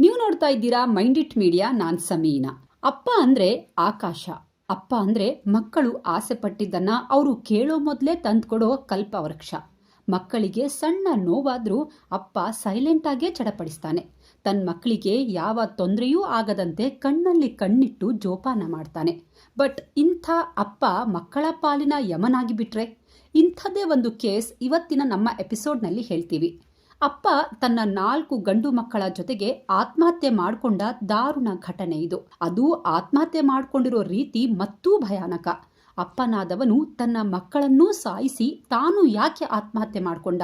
ನೀವು ನೋಡ್ತಾ ಇದ್ದೀರಾ ಮೈಂಡ್ ಇಟ್ ಮೀಡಿಯಾ, ನಾನ್ ಸಮೀನಾ. ಅಪ್ಪ ಅಂದ್ರೆ ಆಕಾಶ. ಅಪ್ಪ ಅಂದ್ರೆ ಮಕ್ಕಳು ಆಸೆ ಪಟ್ಟಿದ್ದನ್ನ ಅವರು ಕೇಳೋ ಮೊದಲೇ ತಂದ್ಕೊಡೋ ಕಲ್ಪವೃಕ್ಷ. ಮಕ್ಕಳಿಗೆ ಸಣ್ಣ ನೋವಾದ್ರೂ ಅಪ್ಪ ಸೈಲೆಂಟ್ ಆಗೇ ಚಡಪಡಿಸ್ತಾನೆ. ತನ್ನ ಮಕ್ಕಳಿಗೆ ಯಾವ ತೊಂದರೆಯೂ ಆಗದಂತೆ ಕಣ್ಣಲ್ಲಿ ಕಣ್ಣಿಟ್ಟು ಜೋಪಾನ ಮಾಡ್ತಾನೆ. ಬಟ್ ಇಂಥ ಅಪ್ಪ ಮಕ್ಕಳ ಪಾಲಿನ ಯಮನಾಗಿ ಬಿಟ್ರೆ? ಇಂಥದ್ದೇ ಒಂದು ಕೇಸ್ ಇವತ್ತಿನ ನಮ್ಮ ಎಪಿಸೋಡ್ನಲ್ಲಿ ಹೇಳ್ತೀವಿ. ಅಪ್ಪ ತನ್ನ ನಾಲ್ಕು ಗಂಡು ಮಕ್ಕಳ ಜೊತೆಗೆ ಆತ್ಮಹತ್ಯೆ ಮಾಡಿಕೊಂಡ ದಾರುಣ ಘಟನೆ ಇದು. ಅದು ಆತ್ಮಹತ್ಯೆ ಮಾಡಿಕೊಂಡಿರೋ ರೀತಿ ಮತ್ತೂ ಭಯಾನಕ. ಅಪ್ಪನಾದವನು ತನ್ನ ಮಕ್ಕಳನ್ನೂ ಸಾಯಿಸಿ ತಾನು ಯಾಕೆ ಆತ್ಮಹತ್ಯೆ ಮಾಡಿಕೊಂಡ?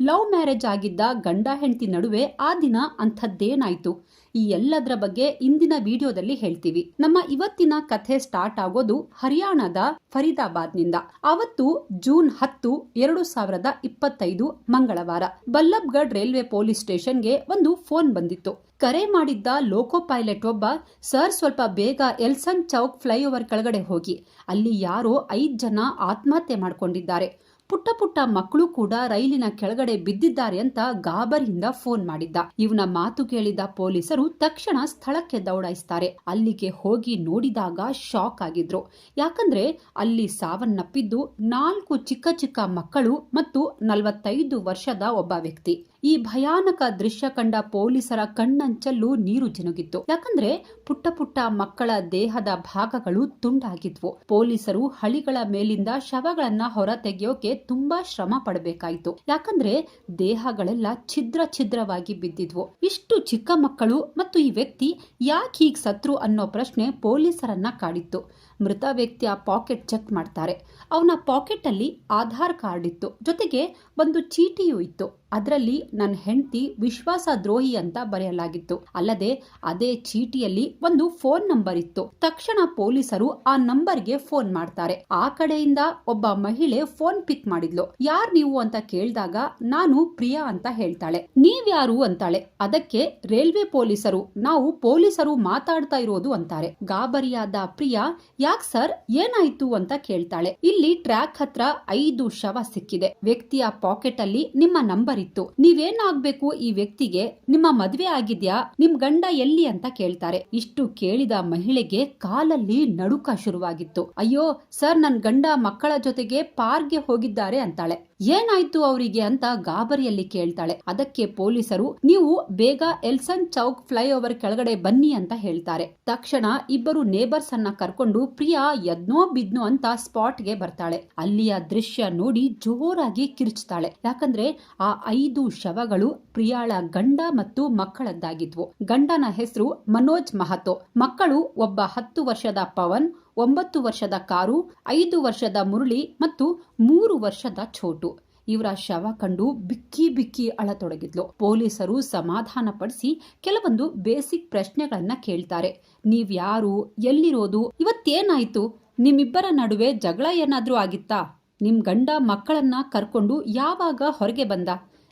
ಲವ್ ಮ್ಯಾರೇಜ್ ಆಗಿದ್ದ ಗಂಡ ಹೆಂಡತಿ ನಡುವೆ ಆ ದಿನ ಅಂಥದ್ದೇನಾಯ್ತು? ಈ ಎಲ್ಲದರ ಬಗ್ಗೆ ಇಂದಿನ ವಿಡಿಯೋದಲ್ಲಿ ಹೇಳ್ತೀವಿ. ನಮ್ಮ ಇವತ್ತಿನ ಕಥೆ ಸ್ಟಾರ್ಟ್ ಆಗೋದು ಹರಿಯಾಣದ ಫರೀದಾಬಾದ್ನಿಂದ ಅವತ್ತು ಜೂನ್ ಹತ್ತು, ಎರಡು ಸಾವಿರದ ಇಪ್ಪತ್ತೈದು ಮಂಗಳವಾರ. ಬಲ್ಲಬ್ಗಢ್ ರೈಲ್ವೆ ಪೊಲೀಸ್ ಸ್ಟೇಷನ್ಗೆ ಒಂದು ಫೋನ್ ಬಂದಿತ್ತು. ಕರೆ ಮಾಡಿದ್ದ ಲೋಕೋ ಪೈಲಟ್ ಒಬ್ಬ, ಸರ್, ಸ್ವಲ್ಪ ಬೇಗ ಎಲ್ಸನ್ ಚೌಕ್ ಫ್ಲೈಓವರ್ ಕೆಳಗಡೆ ಹೋಗಿ. ಅಲ್ಲಿ ಯಾರೋ ಐದ್ ಜನ ಆತ್ಮಹತ್ಯೆ ಮಾಡಿಕೊಂಡಿದ್ದಾರೆ. ಪುಟ್ಟ ಪುಟ್ಟ ಮಕ್ಕಳು ಕೂಡ ರೈಲಿನ ಕೆಳಗಡೆ ಬಿದ್ದಿದ್ದಾರೆ ಅಂತ ಗಾಬರಿಯಿಂದ ಫೋನ್ ಮಾಡಿದ್ದ. ಇವನ ಮಾತು ಕೇಳಿದ ಪೊಲೀಸರು ತಕ್ಷಣ ಸ್ಥಳಕ್ಕೆ ದೌಡಾಯಿಸ್ತಾರೆ. ಅಲ್ಲಿಗೆ ಹೋಗಿ ನೋಡಿದಾಗ ಶಾಕ್ ಆಗಿದ್ರು. ಯಾಕಂದ್ರೆ ಅಲ್ಲಿ ಸಾವನ್ನಪ್ಪಿದ್ದು ನಾಲ್ಕು ಚಿಕ್ಕ ಚಿಕ್ಕ ಮಕ್ಕಳು ಮತ್ತು ನಲವತ್ತೈದು ವರ್ಷದ ಒಬ್ಬ ವ್ಯಕ್ತಿ. ಈ ಭಯಾನಕ ದೃಶ್ಯ ಕಂಡ ಪೊಲೀಸರ ಕಣ್ಣಂಚಲ್ಲೂ ನೀರು ಜಿನುಗಿತ್ತು. ಯಾಕಂದ್ರೆ ಪುಟ್ಟ ಪುಟ್ಟ ಮಕ್ಕಳ ದೇಹದ ಭಾಗಗಳು ತುಂಡಾಗಿದ್ವು. ಪೊಲೀಸರು ಹಳಿಗಳ ಮೇಲಿಂದ ಶವಗಳನ್ನ ಹೊರ ತೆಗೆಯೋಕೆ ತುಂಬಾ ಶ್ರಮ ಪಡಬೇಕಾಯಿತು. ಯಾಕಂದ್ರೆ ದೇಹಗಳೆಲ್ಲ ಛಿದ್ರ ಛಿದ್ರವಾಗಿ ಬಿದ್ದಿದ್ವು. ಇಷ್ಟು ಚಿಕ್ಕ ಮಕ್ಕಳು ಮತ್ತು ಈ ವ್ಯಕ್ತಿ ಯಾಕೆ ಹೀಗ್ ಸತ್ರು ಅನ್ನೋ ಪ್ರಶ್ನೆ ಪೊಲೀಸರನ್ನ ಕಾಡಿತ್ತು. ಮೃತ ವ್ಯಕ್ತಿಯ ಪಾಕೆಟ್ ಚೆಕ್ ಮಾಡ್ತಾರೆ. ಅವನ ಪಾಕೆಟ್ ಅಲ್ಲಿ ಆಧಾರ್ ಕಾರ್ಡ್ ಇತ್ತು. ಜೊತೆಗೆ ಒಂದು ಚೀಟಿಯೂ ಇತ್ತು. ಅದರಲ್ಲಿ ನನ್ನ ಹೆಂಡತಿ ವಿಶ್ವಾಸ ದ್ರೋಹಿ ಅಂತ ಬರೆಯಲಾಗಿತ್ತು. ಅಲ್ಲದೆ ಅದೇ ಚೀಟಿಯಲ್ಲಿ ಒಂದು ಫೋನ್ ನಂಬರ್ ಇತ್ತು. ತಕ್ಷಣ ಪೊಲೀಸರು ಆ ನಂಬರ್ಗೆ ಫೋನ್ ಮಾಡ್ತಾರೆ. ಆ ಕಡೆಯಿಂದ ಒಬ್ಬ ಮಹಿಳೆ ಫೋನ್ ಪಿಕ್ ಮಾಡಿದ್ಲು. ಯಾರ್ ನೀವು? ಅಂತ ಕೇಳಿದಾಗ ನಾನು ಪ್ರಿಯಾ ಅಂತ ಹೇಳ್ತಾಳೆ. ನೀವ್ಯಾರು? ಅಂತಾಳೆ. ಅದಕ್ಕೆ ರೈಲ್ವೆ ಪೊಲೀಸರು. ನಾವು ಪೊಲೀಸರು ಮಾತಾಡ್ತಾ ಇರೋದು ಅಂತಾರೆ. ಗಾಬರಿಯಾದ ಪ್ರಿಯಾ ಯಾಕ್ ಸರ್? ಏನಾಯ್ತು ಅಂತ ಕೇಳ್ತಾಳೆ. ಇಲ್ಲಿ ಟ್ರ್ಯಾಕ್ ಹತ್ರ ಐದು ಶವ ಸಿಕ್ಕಿದೆ. ವ್ಯಕ್ತಿಯ ಪಾಕೆಟ್ ಅಲ್ಲಿ ನಿಮ್ಮ ನಂಬರ್ ಇತ್ತು. ನೀವೇನಾಗ್ಬೇಕು ಈ ವ್ಯಕ್ತಿಗೆ? ನಿಮ್ಮ ಮದ್ವೆ ಆಗಿದ್ಯಾ? ನಿಮ್ ಗಂಡ ಎಲ್ಲಿ ಅಂತ ಕೇಳ್ತಾರೆ. ಇಷ್ಟು ಕೇಳಿದ ಮಹಿಳೆಗೆ ಕಾಲಲ್ಲಿ ನಡುಕ ಶುರುವಾಗಿತ್ತು. ಅಯ್ಯೋ, ಸರ್, ನನ್ ಗಂಡ ಮಕ್ಕಳ ಜೊತೆಗೆ ಪಾರ್ಗೆ ಹೋಗಿದ್ದಾರೆ ಅಂತಾಳೆ. ಏನಾಯ್ತು ಅವರಿಗೆ ಅಂತ ಗಾಬರಿಯಲ್ಲಿ ಕೇಳ್ತಾಳೆ. ಅದಕ್ಕೆ ಪೊಲೀಸರು, ನೀವು ಬೇಗ ಎಲ್ಸನ್ ಚೌಕ್ ಫ್ಲೈಓವರ್ ಕೆಳಗಡೆ ಬನ್ನಿ ಅಂತ ಹೇಳ್ತಾರೆ. ತಕ್ಷಣ ಇಬ್ಬರು ನೇಬರ್ಸ್ ಅನ್ನ ಕರ್ಕೊಂಡು ಪ್ರಿಯಾ ಯದ್ನೋ ಬಿದ್ನೋ ಅಂತ ಸ್ಪಾಟ್ಗೆ ಬರ್ತಾಳೆ. ಅಲ್ಲಿಯ ದೃಶ್ಯ ನೋಡಿ ಜೋರಾಗಿ ಕಿರ್ಚ್ತಾಳೆ. ಯಾಕಂದ್ರೆ ಆ ಐದು ಶವಗಳು ಪ್ರಿಯಾಳ ಗಂಡ ಮತ್ತು ಮಕ್ಕಳದ್ದಾಗಿದ್ವು. ಗಂಡನ ಹೆಸರು ಮನೋಜ್ ಮಹತೋ. ಮಕ್ಕಳು ಒಬ್ಬ ಹತ್ತು ವರ್ಷದ ಪವನ್ ಒಂಬತ್ತು ವರ್ಷದ ಕಾರು, ಐದು ವರ್ಷದ ಮುರಳಿ ಮತ್ತು ಮೂರು ವರ್ಷದ ಛೋಟು ಇವರ ಶವ ಕಂಡು ಬಿಕ್ಕಿ ಬಿಕ್ಕಿ ಅಳತೊಡಗಿದ್ಲು. ಪೊಲೀಸರು ಸಮಾಧಾನ ಪಡಿಸಿ ಕೆಲವೊಂದು ಬೇಸಿಕ್ ಪ್ರಶ್ನೆಗಳನ್ನ ಕೇಳ್ತಾರೆ. ನೀವ್ಯಾರು ಎಲ್ಲಿರೋದು, ಇವತ್ತೇನಾಯ್ತು? ನಿಮ್ಮಿಬ್ಬರ ನಡುವೆ ಜಗಳ ಏನಾದ್ರೂ ಆಗಿತ್ತಾ? ನಿಮ್ ಗಂಡ ಮಕ್ಕಳನ್ನ ಕರ್ಕೊಂಡು ಯಾವಾಗ ಹೊರಗೆ ಬಂದ?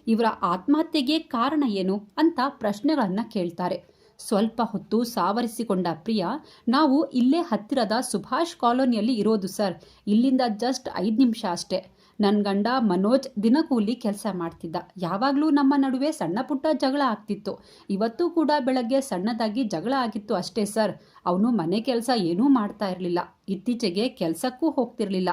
ಇವರ ಆತ್ಮಹತ್ಯೆಗೆ ಕಾರಣ ಏನು ಅಂತ ಪ್ರಶ್ನೆಗಳನ್ನ ಕೇಳ್ತಾರೆ. ಸ್ವಲ್ಪ ಹೊತ್ತು ಸಾವರಿಸಿಕೊಂಡ ಪ್ರಿಯಾ, ನಾವು ಇಲ್ಲೇ ಹತ್ತಿರದ ಸುಭಾಷ್ ಕಾಲೋನಿಯಲ್ಲಿ ಇರೋದು ಸರ್. ಇಲ್ಲಿಂದ ಜಸ್ಟ್ ಐದು ನಿಮಿಷ ಅಷ್ಟೇ. ನನ್ನ ಗಂಡ ಮನೋಜ್ ದಿನಕೂಲಿ ಕೆಲಸ ಮಾಡ್ತಿದ್ದ. ಯಾವಾಗಲೂ ನಮ್ಮ ನಡುವೆ ಸಣ್ಣ ಪುಟ್ಟ ಜಗಳ ಆಗ್ತಿತ್ತು. ಇವತ್ತು ಕೂಡ ಬೆಳಗ್ಗೆ ಸಣ್ಣದಾಗಿ ಜಗಳ ಆಗಿತ್ತು ಅಷ್ಟೇ ಸರ್. ಅವನು ಮನೆ ಕೆಲಸ ಏನೂ ಮಾಡ್ತಾ ಇರಲಿಲ್ಲ. ಇತ್ತೀಚೆಗೆ ಕೆಲಸಕ್ಕೂ ಹೋಗ್ತಿರ್ಲಿಲ್ಲ.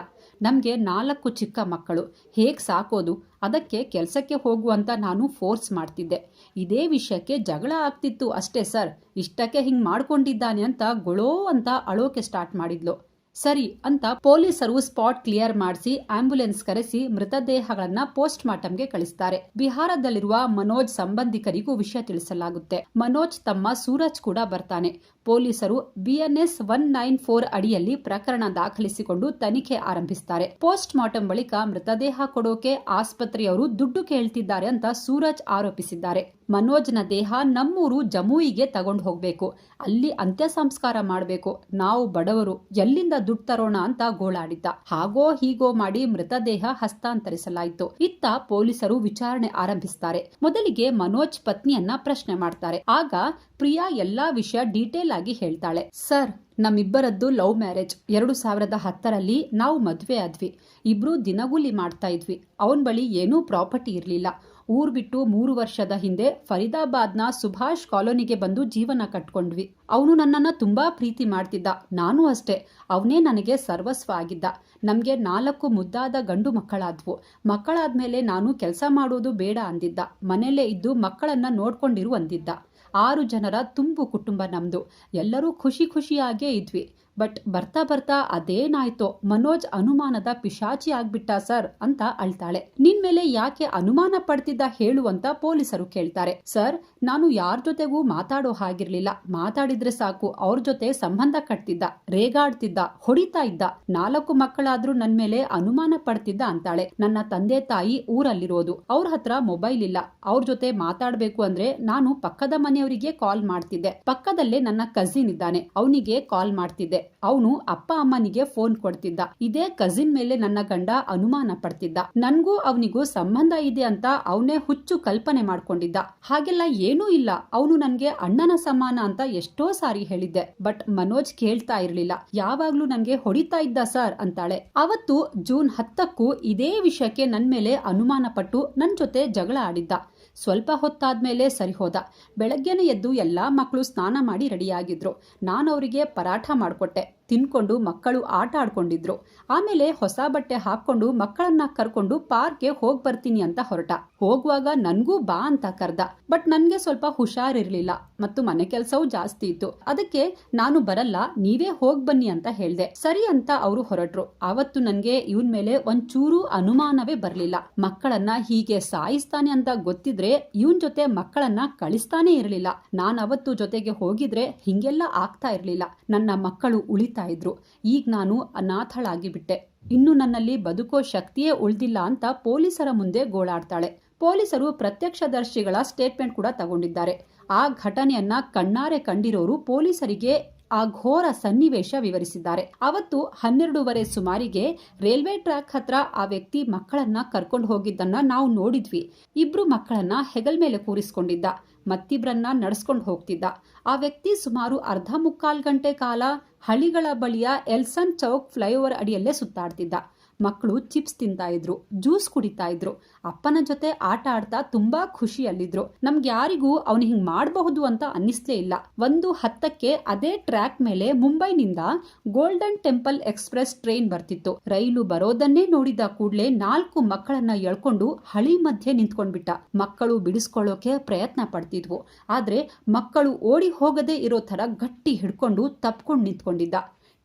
ನಮಗೆ ನಾಲ್ಕು ಚಿಕ್ಕ ಮಕ್ಕಳು. ಹೇಗೆ ಸಾಕೋದು? ಅದಕ್ಕೆ ಕೆಲಸಕ್ಕೆ ಹೋಗುವಂತ ನಾನು ಫೋರ್ಸ್ ಮಾಡ್ತಿದ್ದೆ. ಇದೇ ವಿಷಯಕ್ಕೆ ಜಗಳ ಆಗ್ತಿತ್ತು ಅಷ್ಟೇ ಸರ್. ಇಷ್ಟಕ್ಕೆ ಹಿಂಗ್ ಮಾಡ್ಕೊಂಡಿದ್ದಾನೆ ಅಂತ ಗೊಳೋ ಅಂತ ಅಳೋಕೆ ಸ್ಟಾರ್ಟ್ ಮಾಡಿದ್ಲು. ಸರಿ ಅಂತ ಪೊಲೀಸರು ಸ್ಪಾಟ್ ಕ್ಲಿಯರ್ ಮಾಡಿಸಿ ಆಂಬ್ಯುಲೆನ್ಸ್ ಕರೆಸಿ ಮೃತದೇಹಗಳನ್ನ ಪೋಸ್ಟ್ ಮಾರ್ಟಂಗೆ ಕಳಿಸ್ತಾರೆ. ಬಿಹಾರದಲ್ಲಿರುವ ಮನೋಜ್ ಸಂಬಂಧಿಕರಿಗೂ ವಿಷಯ ತಿಳಿಸಲಾಗುತ್ತೆ. ಮನೋಜ್ ತಮ್ಮ ಸೂರಜ್ ಕೂಡ ಬರ್ತಾನೆ. ಪೊಲೀಸರು ಬಿಎನ್ಎಸ್ ಒನ್ ನೈನ್ ಫೋರ್ ಅಡಿಯಲ್ಲಿ ಪ್ರಕರಣ ದಾಖಲಿಸಿಕೊಂಡು ತನಿಖೆ ಆರಂಭಿಸುತ್ತಾರೆ ಪೋಸ್ಟ್ ಮಾರ್ಟಂ ಬಳಿಕ ಮೃತದೇಹ ಕೊಡೋಕೆ ಆಸ್ಪತ್ರೆಯವರು ದುಡ್ಡು ಕೇಳ್ತಿದ್ದಾರೆ ಅಂತ ಸೂರಜ್ ಆರೋಪಿಸಿದ್ದಾರೆ. ಮನೋಜ್ನ ದೇಹ ನಮ್ಮೂರು ಜಮುಯಿಗೆ ತಗೊಂಡು ಹೋಗಬೇಕು. ಅಲ್ಲಿ ಅಂತ್ಯ ಸಂಸ್ಕಾರ ಮಾಡಬೇಕು. ನಾವು ಬಡವರು, ಎಲ್ಲಿಂದ ದುಡ್ಡು ತರೋಣ ಅಂತ ಗೋಳಾಡಿದ್ದ. ಹಾಗೋ ಹೀಗೋ ಮಾಡಿ ಮೃತದೇಹ ಹಸ್ತಾಂತರಿಸಲಾಯಿತು. ಇತ್ತ ಪೊಲೀಸರು ವಿಚಾರಣೆ ಆರಂಭಿಸುತ್ತಾರೆ ಮೊದಲಿಗೆ ಮನೋಜ್ ಪತ್ನಿಯನ್ನ ಪ್ರಶ್ನೆ ಮಾಡ್ತಾರೆ. ಆಗ ಪ್ರಿಯಾ ಎಲ್ಲಾ ವಿಷಯ ಡೀಟೇಲ್ ಆಗಿ ಹೇಳ್ತಾಳೆ. ಸರ್, ನಮ್ಮಿಬ್ಬರದ್ದು ಲವ್ ಮ್ಯಾರೇಜ್. ಎರಡು ಸಾವಿರದ ಹತ್ತರಲ್ಲಿ ನಾವು ಮದುವೆ ಆದ್ವಿ. ಇಬ್ರು ದಿನಗೂಲಿ ಮಾಡ್ತಾ ಇದ್ವಿ. ಅವನ ಬಳಿ ಏನೂ ಪ್ರಾಪರ್ಟಿ ಇರಲಿಲ್ಲ. ಊರ್ ಬಿಟ್ಟು ಮೂರು ವರ್ಷದ ಹಿಂದೆ ಫರೀದಾಬಾದ್ನ ಸುಭಾಷ್ ಕಾಲೋನಿಗೆ ಬಂದು ಜೀವನ ಕಟ್ಕೊಂಡ್ವಿ. ಅವನು ನನ್ನನ್ನ ತುಂಬಾ ಪ್ರೀತಿ ಮಾಡ್ತಿದ್ದ. ನಾನು ಅಷ್ಟೇ. ಅವನೇ ನನಗೆ ಸರ್ವಸ್ವ ಆಗಿದ್ದ. ನಮಗೆ ನಾಲ್ಕು ಮುದ್ದಾದ ಗಂಡು ಮಕ್ಕಳಾದ್ವು. ಮಕ್ಕಳಾದ್ಮೇಲೆ ನಾನು ಕೆಲಸ ಮಾಡೋದು ಬೇಡ ಅಂದಿದ್ದ. ಮನೆಯಲ್ಲೇ ಇದ್ದು ಮಕ್ಕಳನ್ನ ನೋಡ್ಕೊಂಡಿರು ಅಂದಿದ್ದ. ಆರು ಜನರ ತುಂಬು ಕುಟುಂಬ ನಮ್ಮದು ಎಲ್ಲರೂ ಖುಷಿ ಖುಷಿಯಾಗೇ ಇದ್ವಿ. ಬಟ್ ಬರ್ತಾ ಬರ್ತಾ ಅದೇನಾಯ್ತೋ, ಮನೋಜ್ ಅನುಮಾನದ ಪಿಶಾಚಿ ಆಗ್ಬಿಟ್ಟ ಸರ್ ಅಂತ ಅಳ್ತಾಳೆ. ನಿನ್ ಮೇಲೆ ಯಾಕೆ ಅನುಮಾನ ಪಡ್ತಿದ್ದ ಹೇಳುವಂತ ಪೊಲೀಸರು ಕೇಳ್ತಾರೆ. ಸರ್, ನಾನು ಯಾರ ಜೊತೆಗೂ ಮಾತಾಡೋ ಹಾಗಿರ್ಲಿಲ್ಲ. ಮಾತಾಡಿದ್ರೆ ಸಾಕು, ಅವ್ರ ಜೊತೆ ಸಂಬಂಧ ಕಟ್ತಿದ್ದ, ರೇಗಾಡ್ತಿದ್ದ, ಹೊಡಿತಾ ಇದ್ದ. ನಾಲ್ಕು ಮಕ್ಕಳಾದ್ರೂ ನನ್ ಮೇಲೆ ಅನುಮಾನ ಪಡ್ತಿದ್ದ ಅಂತಾಳೆ. ನನ್ನ ತಂದೆ ತಾಯಿ ಊರಲ್ಲಿರೋದು. ಅವ್ರ ಹತ್ರ ಮೊಬೈಲ್ ಇಲ್ಲ. ಅವ್ರ ಜೊತೆ ಮಾತಾಡ್ಬೇಕು ಅಂದ್ರೆ ನಾನು ಪಕ್ಕದ ಮನೆಯವರಿಗೆ ಕಾಲ್ ಮಾಡ್ತಿದ್ದೆ. ಪಕ್ಕದಲ್ಲೇ ನನ್ನ ಕಸಿನ್ ಇದ್ದಾನೆ. ಅವನಿಗೆ ಕಾಲ್ ಮಾಡ್ತಿದ್ದೆ. ಅವನು ಅಪ್ಪ ಅಮ್ಮನಿಗೆ ಫೋನ್ ಕೊಡ್ತಿದ್ದ. ಇದೇ ಕಸಿನ್ ಮೇಲೆ ನನ್ನ ಗಂಡ ಅನುಮಾನ ಪಡ್ತಿದ್ದ. ನನ್ಗೂ ಅವನಿಗೂ ಸಂಬಂಧ ಇದೆ ಅಂತ ಅವನೇ ಹುಚ್ಚು ಕಲ್ಪನೆ ಮಾಡ್ಕೊಂಡಿದ್ದ. ಹಾಗೆಲ್ಲ ಏನೂ ಇಲ್ಲ. ಅವನು ನನ್ಗೆ ಅಣ್ಣನ ಸಮಾನ ಅಂತ ಎಷ್ಟೋ ಸಾರಿ ಹೇಳಿದ್ದೆ. ಬಟ್ ಮನೋಜ್ ಕೇಳ್ತಾ ಇರ್ಲಿಲ್ಲ. ಯಾವಾಗ್ಲೂ ನನ್ಗೆ ಹೊಡಿತಾ ಇದ್ದ ಸರ್ ಅಂತಾಳೆ. ಅವತ್ತು ಜೂನ್ ಹತ್ತಕ್ಕೂ ಇದೇ ವಿಷಯಕ್ಕೆ ನನ್ ಮೇಲೆ ಅನುಮಾನ ಪಟ್ಟು ನನ್ ಜೊತೆ ಜಗಳ ಆಡಿದ್ದ. ಸ್ವಲ್ಪ ಹೊತ್ತಾದ್ಮೇಲೆ ಸರಿ ಹೋದ ಬೆಳಗ್ಗೆನೇ ಎದ್ದು ಎಲ್ಲ ಮಕ್ಕಳು ಸ್ನಾನ ಮಾಡಿ ರೆಡಿಯಾಗಿದ್ರು. ನಾನು ಅವರಿಗೆ ಪರಾಠ ಮಾಡಿಕೊಟ್ಟೆ. ತಿನ್ಕೊಂಡು ಮಕ್ಕಳು ಆಟ ಆಡ್ಕೊಂಡಿದ್ರು. ಆಮೇಲೆ ಹೊಸ ಬಟ್ಟೆ ಹಾಕೊಂಡು ಮಕ್ಕಳನ್ನ ಕರ್ಕೊಂಡು ಪಾರ್ಕ್ಗೆ ಹೋಗ್ ಬರ್ತೀನಿ ಅಂತ ಹೊರಟ. ಹೋಗುವಾಗ ನನ್ಗೂ ಬಾ ಅಂತ ಕರ್ದ. ಬಟ್ ನನ್ಗೆ ಸ್ವಲ್ಪ ಹುಷಾರಿರ್ಲಿಲ್ಲ ಮತ್ತು ಮನೆ ಕೆಲ್ಸವೂ ಜಾಸ್ತಿ ಇತ್ತು. ಅದಕ್ಕೆ ನಾನು ಬರಲ್ಲ, ನೀವೇ ಹೋಗ್ ಬನ್ನಿ ಅಂತ ಹೇಳ್ದೆ. ಸರಿ ಅಂತ ಅವರು ಹೊರಟ್ರು. ಅವತ್ತು ನನ್ಗೆ ಇವನ್ ಮೇಲೆ ಒಂಚೂರು ಅನುಮಾನವೇ ಬರ್ಲಿಲ್ಲ. ಮಕ್ಕಳನ್ನ ಹೀಗೆ ಸಾಯಿಸ್ತಾನೆ ಅಂತ ಗೊತ್ತಿದ್ರೆ ಇವನ್ ಜೊತೆ ಮಕ್ಕಳನ್ನ ಕಳಿಸ್ತಾನೆ ಇರಲಿಲ್ಲ. ನಾನ್ ಅವತ್ತು ಜೊತೆಗೆ ಹೋಗಿದ್ರೆ ಹಿಂಗೆಲ್ಲ ಆಗ್ತಾ ಇರ್ಲಿಲ್ಲ. ನನ್ನ ಮಕ್ಕಳು ಉಳಿತಾ ಇದ್ರು. ಈಗ ನಾನು ಅನಾಥಳಾಗಿಬಿಟ್ಟೆ. ಇನ್ನು ನನ್ನಲ್ಲಿ ಬದುಕೋ ಶಕ್ತಿಯೇ ಉಳ್ದಿಲ್ಲ ಅಂತ ಪೊಲೀಸರ ಮುಂದೆ ಗೋಳಾಡ್ತಾಳೆ. ಪೊಲೀಸರು ಪ್ರತ್ಯಕ್ಷದರ್ಶಿಗಳ ಸ್ಟೇಟ್ಮೆಂಟ್ ಕೂಡ ತಗೊಂಡಿದ್ದಾರೆ. ಆ ಘಟನೆಯನ್ನ ಕಣ್ಣಾರೆ ಕಂಡಿರೋರು ಪೊಲೀಸರಿಗೆ ಆ ಘೋರ ಸನ್ನಿವೇಶ ವಿವರಿಸಿದ್ದಾರೆ. ಅವತ್ತು ಹನ್ನೆರಡೂವರೆ ಸುಮಾರಿಗೆ ರೈಲ್ವೆ ಟ್ರ್ಯಾಕ್ ಹತ್ರ ಆ ವ್ಯಕ್ತಿ ಮಕ್ಕಳನ್ನ ಕರ್ಕೊಂಡು ಹೋಗಿದ್ದನ್ನ ನಾವು ನೋಡಿದ್ವಿ. ಇಬ್ರು ಮಕ್ಕಳನ್ನ ಹೆಗಲ್ ಮೇಲೆ ಕೂರಿಸ್ಕೊಂಡಿದ್ದ. ಮತ್ತಿಬ್ರನ್ನ ನಡೆಸ್ಕೊಂಡು ಹೋಗ್ತಿದ್ದ. ಆ ವ್ಯಕ್ತಿ ಸುಮಾರು ಅರ್ಧ ಮುಕ್ಕಾಲ್ ಗಂಟೆ ಕಾಲ ಹಳಿಗಳ ಬಳಿಯ ಎಲ್ಸನ್ ಚೌಕ್ ಫ್ಲೈಓವರ್ ಅಡಿಯಲ್ಲೇ ಸುತ್ತಾಡ್ತಿದ್ದ. ಮಕ್ಕಳು ಚಿಪ್ಸ್ ತಿಂತಾ ಇದ್ರು, ಜ್ಯೂಸ್ ಕುಡಿತಾ ಇದ್ರು. ಅಪ್ಪನ ಜೊತೆ ಆಟ ಆಡ್ತಾ ತುಂಬಾ ಖುಷಿಯಲ್ಲಿದ್ರು. ನಮ್ಗೆ ಯಾರಿಗೂ ಅವನು ಹಿಂಗ್ ಮಾಡಬಹುದು ಅಂತ ಅನ್ನಿಸ್ಲೇ ಇಲ್ಲ. ಒಂದು ಹತ್ತಕ್ಕೆ ಅದೇ ಟ್ರ್ಯಾಕ್ ಮೇಲೆ ಮುಂಬೈನಿಂದ ಗೋಲ್ಡನ್ ಟೆಂಪಲ್ ಎಕ್ಸ್ಪ್ರೆಸ್ ಟ್ರೈನ್ ಬರ್ತಿತ್ತು. ರೈಲು ಬರೋದನ್ನೇ ನೋಡಿದ ಕೂಡ್ಲೆ ನಾಲ್ಕು ಮಕ್ಕಳನ್ನ ಎಳ್ಕೊಂಡು ಹಳಿ ಮಧ್ಯೆ ನಿಂತ್ಕೊಂಡ್ಬಿಟ್ಟ. ಮಕ್ಕಳು ಬಿಡಿಸ್ಕೊಳ್ಳೋಕೆ ಪ್ರಯತ್ನ ಪಡ್ತಿದ್ವು. ಆದ್ರೆ ಮಕ್ಕಳು ಓಡಿ ಹೋಗದೆ ಇರೋ ತರ ಗಟ್ಟಿ ಹಿಡ್ಕೊಂಡು ತಪ್ಕೊಂಡು ನಿಂತ್ಕೊಂಡಿದ್ದ.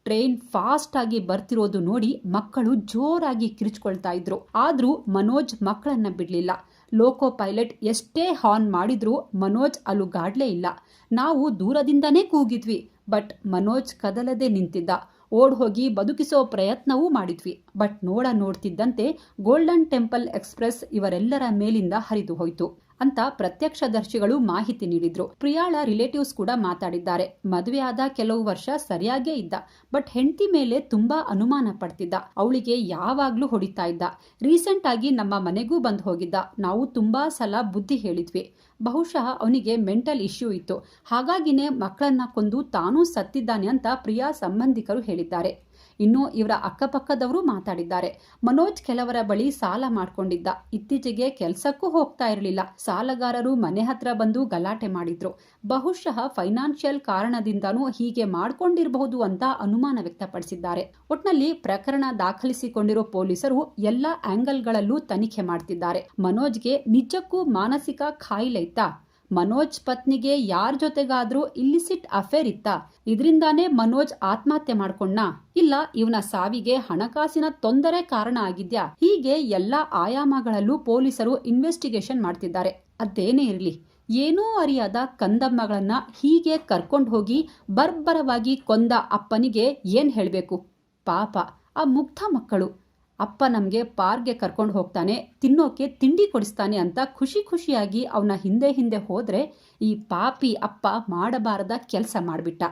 ಟ್ರೈನ್ ಫಾಸ್ಟ್ ಆಗಿ ಬರ್ತಿರೋದು ನೋಡಿ ಮಕ್ಕಳು ಜೋರಾಗಿ ಕಿರಿಚ್ಕೊಳ್ತಾ ಇದ್ರು. ಆದ್ರೂ ಮನೋಜ್ ಮಕ್ಕಳನ್ನ ಬಿಡ್ಲಿಲ್ಲ. ಲೋಕೋ ಪೈಲಟ್ ಎಷ್ಟೇ ಹಾರ್ನ್ ಮಾಡಿದ್ರೂ ಮನೋಜ್ ಅಲುಗಾಡ್ಲೇ ಇಲ್ಲ. ನಾವು ದೂರದಿಂದನೇ ಕೂಗಿದ್ವಿ, ಬಟ್ ಮನೋಜ್ ಕದಲದೆ ನಿಂತಿದ್ದ. ಓಡ್ ಹೋಗಿ ಬದುಕಿಸೋ ಪ್ರಯತ್ನವೂ ಮಾಡಿದ್ವಿ, ಬಟ್ ನೋಡ ನೋಡ್ತಿದ್ದಂತೆ ಗೋಲ್ಡನ್ ಟೆಂಪಲ್ ಎಕ್ಸ್ಪ್ರೆಸ್ ಇವರೆಲ್ಲರ ಮೇಲಿಂದ ಹರಿದು ಹೋಯ್ತು. ಅಂತ ಪ್ರತ್ಯಕ್ಷದರ್ಶಿಗಳು ಮಾಹಿತಿ ನೀಡಿದ್ರು. ಪ್ರಿಯಾಳ ರಿಲೇಟಿವ್ಸ್ ಕೂಡ ಮಾತಾಡಿದ್ದಾರೆ. ಮದುವೆಯಾದ ಕೆಲವು ವರ್ಷ ಸರಿಯಾಗೇ ಇದ್ದ. ಬಟ್ ಹೆಂಡತಿ ಮೇಲೆ ತುಂಬಾ ಅನುಮಾನ ಪಡ್ತಿದ್ದ. ಅವಳಿಗೆ ಯಾವಾಗ್ಲೂ ಹೊಡಿತಾ ಇದ್ದ. ರೀಸೆಂಟ್ ಆಗಿ ನಮ್ಮ ಮನೆಗೂ ಬಂದು ಹೋಗಿದ್ದ. ನಾವು ತುಂಬಾ ಸಲ ಬುದ್ಧಿ ಹೇಳಿದ್ವಿ. ಬಹುಶಃ ಅವನಿಗೆ ಮೆಂಟಲ್ ಇಶ್ಯೂ ಇತ್ತು. ಹಾಗಾಗಿನೇ ಮಕ್ಕಳನ್ನ ಕೊಂದು ತಾನೂ ಸತ್ತಿದ್ದಾನೆ ಅಂತ ಪ್ರಿಯಾ ಸಂಬಂಧಿಕರು ಹೇಳಿದ್ದಾರೆ. ಇನ್ನು ಇವರ ಅಕ್ಕಪಕ್ಕದವರು ಮಾತಾಡಿದ್ದಾರೆ. ಮನೋಜ್ ಕೆಲವರ ಬಳಿ ಸಾಲ ಮಾಡ್ಕೊಂಡಿದ್ದ. ಇತ್ತೀಚೆಗೆ ಕೆಲಸಕ್ಕೂ ಹೋಗ್ತಾ ಇರಲಿಲ್ಲ. ಸಾಲಗಾರರು ಮನೆ ಹತ್ರ ಬಂದು ಗಲಾಟೆ ಮಾಡಿದ್ರು. ಬಹುಶಃ ಫೈನಾನ್ಷಿಯಲ್ ಕಾರಣದಿಂದನೂ ಹೀಗೆ ಮಾಡಿಕೊಂಡಿರಬಹುದು ಅಂತ ಅನುಮಾನ ವ್ಯಕ್ತಪಡಿಸಿದ್ದಾರೆ. ಒಟ್ನಲ್ಲಿ ಪ್ರಕರಣ ದಾಖಲಿಸಿಕೊಂಡಿರೋ ಪೊಲೀಸರು ಎಲ್ಲ ಆಂಗಲ್ಗಳಲ್ಲೂ ತನಿಖೆ ಮಾಡ್ತಿದ್ದಾರೆ. ಮನೋಜ್ಗೆ ನಿಜಕ್ಕೂ ಮಾನಸಿಕ ಖಾಯಿಲೆ ಇತ್ತಾ? ಮನೋಜ್ ಪತ್ನಿಗೆ ಯಾರ ಜೊತೆಗಾದ್ರೂ ಇಲ್ಲಿಸಿಟ್ ಅಫೇರ್ ಇತ್ತ. ಇದರಿಂದಾನೇ ಮನೋಜ್ ಆತ್ಮಹತ್ಯೆ ಮಾಡ್ಕೊಂಡ ಇಲ್ಲ, ಇವನ ಸಾವಿಗೆ ಹಣಕಾಸಿನ ತೊಂದರೆ ಕಾರಣ ಆಗಿದ್ಯಾ. ಹೀಗೆ ಎಲ್ಲಾ ಆಯಾಮಗಳಲ್ಲೂ ಪೊಲೀಸರು ಇನ್ವೆಸ್ಟಿಗೇಷನ್ ಮಾಡ್ತಿದ್ದಾರೆ. ಅದೇನೇ ಇರಲಿ. ಏನೂ ಅರಿಯಾದ ಕಂದಮ್ಮಗಳನ್ನ ಹೀಗೆ ಕರ್ಕೊಂಡು ಹೋಗಿ ಬರ್ಬರವಾಗಿ ಕೊಂದ ಅಪ್ಪನಿಗೆ ಏನ್ ಹೇಳಬೇಕು? ಪಾಪ, ಆ ಮುಗ್ಧ ಮಕ್ಕಳು. ಅಪ್ಪ ನಮಗೆ ಪಾರ್ಗೆ ಕರ್ಕೊಂಡು ಹೋಗ್ತಾನೆ, ತಿನ್ನೋಕೆ ತಿಂಡಿ ಕೊಡಿಸ್ತಾನೆ ಅಂತ ಖುಷಿ ಖುಷಿಯಾಗಿ ಅವನ ಹಿಂದೆ ಹಿಂದೆ ಹೋದರೆ ಈ ಪಾಪಿ ಅಪ್ಪ ಮಾಡಬಾರದ ಕೆಲಸ ಮಾಡಿಬಿಟ್ಟ.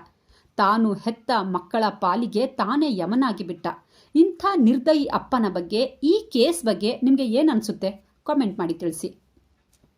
ತಾನು ಹೆತ್ತ ಮಕ್ಕಳ ಪಾಲಿಗೆ ತಾನೇ ಯಮನಾಗಿ ಬಿಟ್ಟ ಇಂಥ ನಿರ್ದಯಿ ಅಪ್ಪನ ಬಗ್ಗೆ, ಈ ಕೇಸ್ ಬಗ್ಗೆ ನಿಮಗೆ ಏನು ಅನಿಸುತ್ತೆ? ಕಾಮೆಂಟ್ ಮಾಡಿ ತಿಳಿಸಿ.